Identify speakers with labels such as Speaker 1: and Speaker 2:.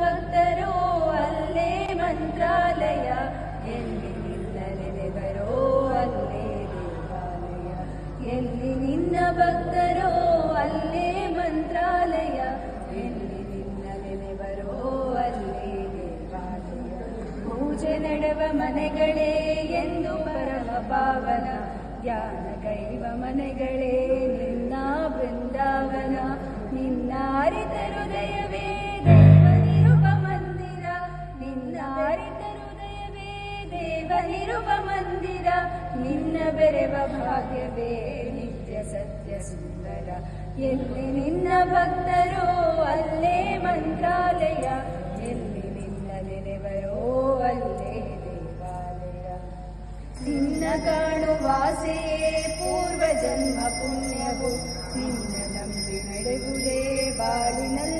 Speaker 1: ಭಕ್ತರೋ ಅಲ್ಲೇ ಮಂತ್ರಾಲಯ. ಎಲ್ಲಿ ನಿನ್ನ ನೆನೆವರೋ ಅಲ್ಲೇ ದೇವಾಲಯ. ಎಲ್ಲಿ ನಿನ್ನ ಭಕ್ತರೋ ಅಲ್ಲೇ ಮಂತ್ರಾಲಯ. ಎಲ್ಲಿ ನಿನ್ನ ನೆನೆವರೋ ಅಲ್ಲೇ ದೇವಾಲಯ. ಪೂಜೆ ನಡೆವ ಮನೆಗಳೇ ಎಂದು ಪರಮ ಪಾವನ. ಧ್ಯಾನ ಕೈವ ಮನೆಗಳೇ ದೇವನಿರುವ ಮಂದಿರ, ನಿನ್ನ ಬೆರೆವ ಭಾಗ್ಯವೇ ನಿತ್ಯ ಸತ್ಯ ಸುಂದರ. ಎಲ್ಲಿ ನಿನ್ನ ಭಕ್ತರೋ ಅಲ್ಲೇ ಮಂತ್ರಾಲಯ. ಎಲ್ಲಿ ನಿನ್ನ ನೆನೆವರೋ ಅಲ್ಲೇ ದೇವಾಲಯ. ನಿನ್ನ ಕಾಣುವಾಸೆಯೇ ಪೂರ್ವ ಜನ್ಮ ಪುಣ್ಯವು, ನಿನ್ನ ನಂಬಿ ನಡೆವುದೇ ಬಾಳಿನಲ್ಲಿ